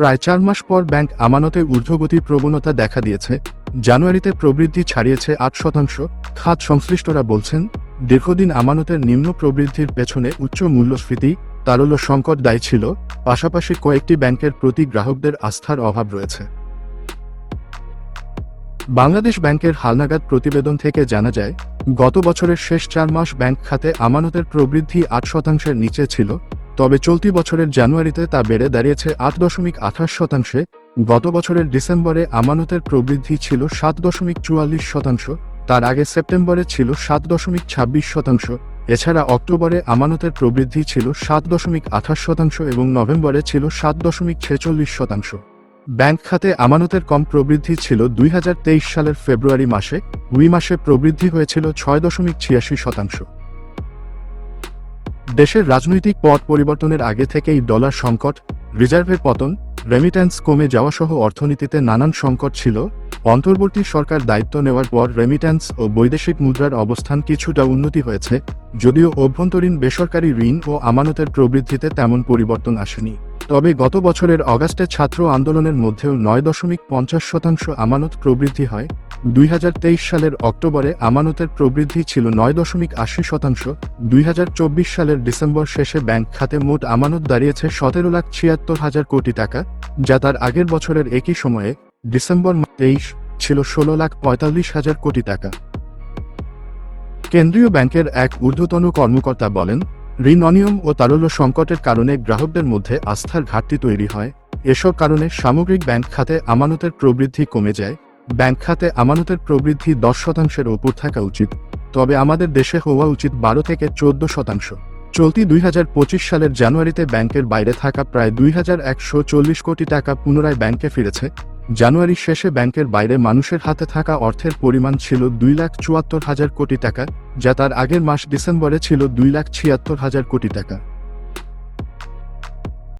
প্রায় চার মাস পর ব্যাংক আমানতে ঊর্ধ্বগতির প্রবণতা দেখা দিয়েছে। জানুয়ারিতে প্রবৃদ্ধি ছাড়িয়েছে আট শতাংশ। খাত সংশ্লিষ্টরা বলছেন, দীর্ঘদিন আমানতের নিম্ন প্রবৃদ্ধির পেছনে উচ্চ মূল্যস্ফীতি, তারল্য সংকট দায়ী ছিল। পাশাপাশি কয়েকটি ব্যাংকের প্রতি গ্রাহকদের আস্থার অভাব রয়েছে। বাংলাদেশ ব্যাংকের হালনাগাদ প্রতিবেদন থেকে জানা যায়, গত বছরের শেষ চার মাস ব্যাংক খাতে আমানতের প্রবৃদ্ধি আট শতাংশের নিচে ছিল। তবে চলতি বছরের জানুয়ারিতে তা বেড়ে দাঁড়িয়েছে আট দশমিক আঠাশ শতাংশে। গত বছরের ডিসেম্বরে আমানতের প্রবৃদ্ধি ছিল সাত দশমিক চুয়াল্লিশ শতাংশ, তার আগে সেপ্টেম্বরে ছিল সাত দশমিক ছাব্বিশ শতাংশ। এছাড়া অক্টোবরে আমানতের প্রবৃদ্ধি ছিল সাত দশমিক আঠাশ শতাংশ এবং নভেম্বরে ছিল সাত দশমিক ছেচল্লিশ শতাংশ। ব্যাংক খাতে আমানতের কম প্রবৃদ্ধি ছিল দুই হাজার তেইশ সালের ফেব্রুয়ারি মাসে। দুই মাসে প্রবৃদ্ধি হয়েছিল ছয় দশমিক ছিয়াশি শতাংশ। দেশের রাজনৈতিক পথ পরিবর্তনের আগে থেকেই ডলার সংকট, রিজার্ভের পতন রেমিট্যান্স কমে যাওয়া সহ অর্থনীতিতে নানান সংকট ছিল। অন্তর্বর্তী সরকার দায়িত্ব নেওয়ার পর রেমিট্যান্স ও বৈদেশিক মুদ্রার অবস্থান কিছুটা উন্নতি হয়েছে, যদিও অভ্যন্তরীণ বেসরকারি ঋণ ও আমানতের প্রবৃদ্ধিতে তেমন পরিবর্তন আসেনি। তবে গত বছরের অগাস্টে ছাত্র আন্দোলনের মধ্যেও নয় দশমিক পঞ্চাশ শতাংশ আমানত প্রবৃদ্ধি হয় দুই হাজার তেইশ সালের অক্টোবরে আমানতের প্রবৃদ্ধি ছিল নয় দশমিক আশি শতাংশ। দুই হাজার চব্বিশ সালের ডিসেম্বর শেষে ব্যাংক খাতে মোট আমানত দাঁড়িয়েছে সতেরো লাখ ছিয়াত্তর হাজার কোটি টাকা, যা তার আগের বছরের একই সময়ে ডিসেম্বর তেইশ ছিল ষোলো লাখ পঁয়তাল্লিশ হাজার কোটি টাকা। কেন্দ্রীয় ব্যাংকের এক ঊর্ধ্বতন কর্মকর্তা বলেন, ঋণ অনিয়ম ও তারল্য সংকটের কারণে গ্রাহকদের মধ্যে আস্থার ঘাটতি তৈরি হয়। এসব কারণে সামগ্রিক ব্যাংক খাতে আমানতের প্রবৃদ্ধি কমে যায়। ব্যাংক খাতে আমানতের প্রবৃদ্ধি দশ শতাংশের ওপর থাকা উচিত, তবে আমাদের দেশে হওয়া উচিত বারো থেকে চোদ্দ শতাংশ। চলতি দুই হাজার পঁচিশ সালের জানুয়ারিতে ব্যাংকের বাইরে থাকা প্রায় দুই হাজার একশো চল্লিশ কোটি টাকা পুনরায় ব্যাংকে ফিরেছে। জানুয়ারি শেষে ব্যাংকের বাইরে মানুষের হাতে থাকা অর্থের পরিমাণ ছিল দুই লাখ চুয়াত্তর হাজার কোটি টাকা, যা তার আগের মাস ডিসেম্বরে ছিল দুই লাখ ছিয়াত্তর হাজার কোটি টাকা।